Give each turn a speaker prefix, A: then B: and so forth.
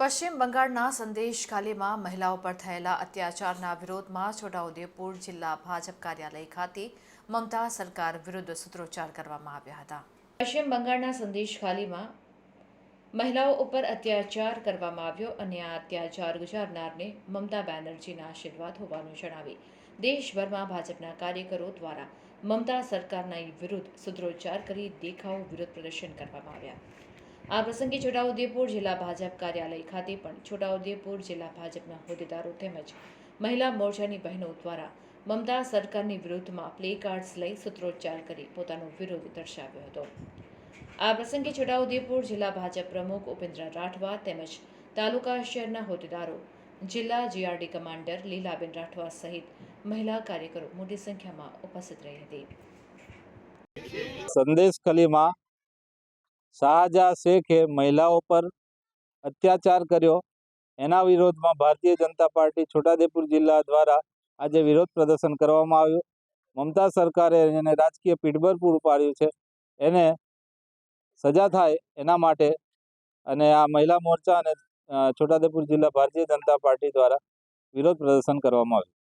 A: પશ્ચિમ બંગાળના સંદેશ ખાલીમાં મહિલાઓ પર થયેલા અત્યાચારના વિરોધમાં છોટાઉદેપુર જિલ્લા ભાજપ કાર્યાલય ખાતે મમતા સરકાર વિરુદ્ધ સૂત્રોચ્ચાર કરવામાં આવ્યા હતા. પશ્ચિમ બંગાળના સંદેશ ખાલીમાં મહિલાઓ ઉપર અત્યાચાર કરવામાં આવ્યો અને આ અત્યાચાર ગુજારનારને મમતા બેનર્જીના આશીર્વાદ હોવાનું જણાવી દેશભરમાં ભાજપના કાર્યકરો દ્વારા મમતા સરકારના વિરુદ્ધ સૂત્રોચ્ચાર કરી દેખાવો વિરોધ પ્રદર્શન કરવામાં આવ્યા. આ પ્રસંગે છોટાઉદેપુર જિલ્લા ભાજપ કાર્યાલય ખાતે પણ છોટાઉદેપુર જિલ્લા ભાજપના હોદ્દેદારો તેમજ મહિલા મોરચાની બહેનો દ્વારા મમતા સરકારની વિરુદ્ધમાં પ્લે કાર્ડ્સ લઈ સૂત્રોચ્ચાર કરી પોતાનો વિરોધ દર્શાવ્યો હતો. આ પ્રસંગે છોટાઉદેપુર જિલ્લા ભાજપ પ્રમુખ ઉપેન્દ્ર રાઠવા તેમજ તાલુકા શહેરના હોદ્દેદારો, જિલ્લા જીઆરડી કમાન્ડર લીલાબેન રાઠવા સહિત મહિલા કાર્યકરો મોટી સંખ્યામાં ઉપસ્થિત રહી હતી.
B: સંદેશ કલીમાં શાહજહાં શેખે મહિલાઓ પર અત્યાચાર કર્યો. એના વિરોધમાં ભારતીય જનતા પાર્ટી છોટાદેપુર જિલ્લા દ્વારા આજે વિરોધ પ્રદર્શન કરવામાં આવ્યું. મમતા સરકારે એને રાજકીય પીઠબળ પૂરું પાડ્યું છે. એને સજા થાય એના માટે અને આ મહિલા મોરચા અને છોટાદેપુર જિલ્લા ભારતીય જનતા પાર્ટી દ્વારા વિરોધ પ્રદર્શન કરવામાં આવ્યું.